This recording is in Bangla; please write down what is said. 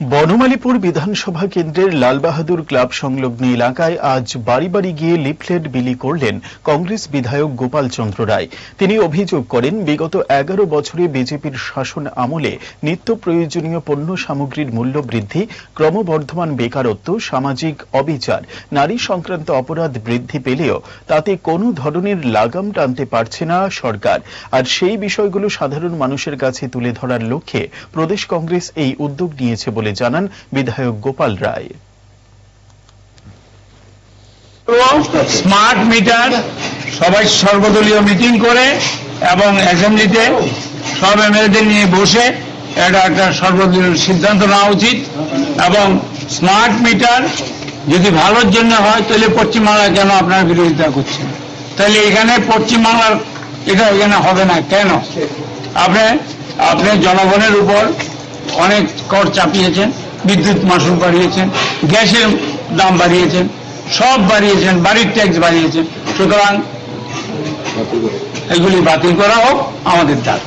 বনমালীপুর বিধানসভা কেন্দ্রের লালবাহাদুর ক্লাব সংলগ্ন এলাকায় আজ বাড়ি বাড়ি গিয়ে লিফলেট বিলি করলেন কংগ্রেস বিধায়ক গোপাল চন্দ্র রায়। তিনি অভিযোগ করেন, বিগত এগারো বছরে বিজেপির শাসন আমলে নিত্য প্রয়োজনীয় পণ্য সামগ্রীর মূল্য বৃদ্ধি, ক্রমবর্ধমান বেকারত্ব, সামাজিক অবিচার, নারী সংক্রান্ত অপরাধ বৃদ্ধি পেলেও তাতে কোনো ধরনের লাগাম টানতে পারছে না সরকার। আর সেই বিষয়গুলো সাধারণ মানুষের কাছে তুলে ধরার লক্ষ্যে প্রদেশ কংগ্রেস এই উদ্যোগ নিয়েছে বলে জানান বিধায়ক গোপাল রায়। স্মার্ট মিটার, সবাই সর্বদলীয় মিটিং করে এবং অ্যাসেম্বলিতে সব এমএলএদের নিয়ে বসে এটা একটা সর্বদলীয় সিদ্ধান্ত নেওয়া উচিত এবং স্মার্ট মিটার যদি ভালোর জন্য হয়, তাহলে পশ্চিমবাংলায় কেন আপনার বিরোধিতা করছেন? তাহলে এখানে পশ্চিমবাংলার এটা এখানে হবে না। কেন? আপনি আপনি জনগণের উপর অনেক কর চাপিয়েছেন, বিদ্যুৎ মাসুল বাড়িয়েছেন, গ্যাসের দাম বাড়িয়েছেন, সব বাড়িয়েছেন, বাড়ির ট্যাক্স বাড়িয়েছেন। সুতরাং এগুলি বাতিল করা হোক, আমাদের দাবি।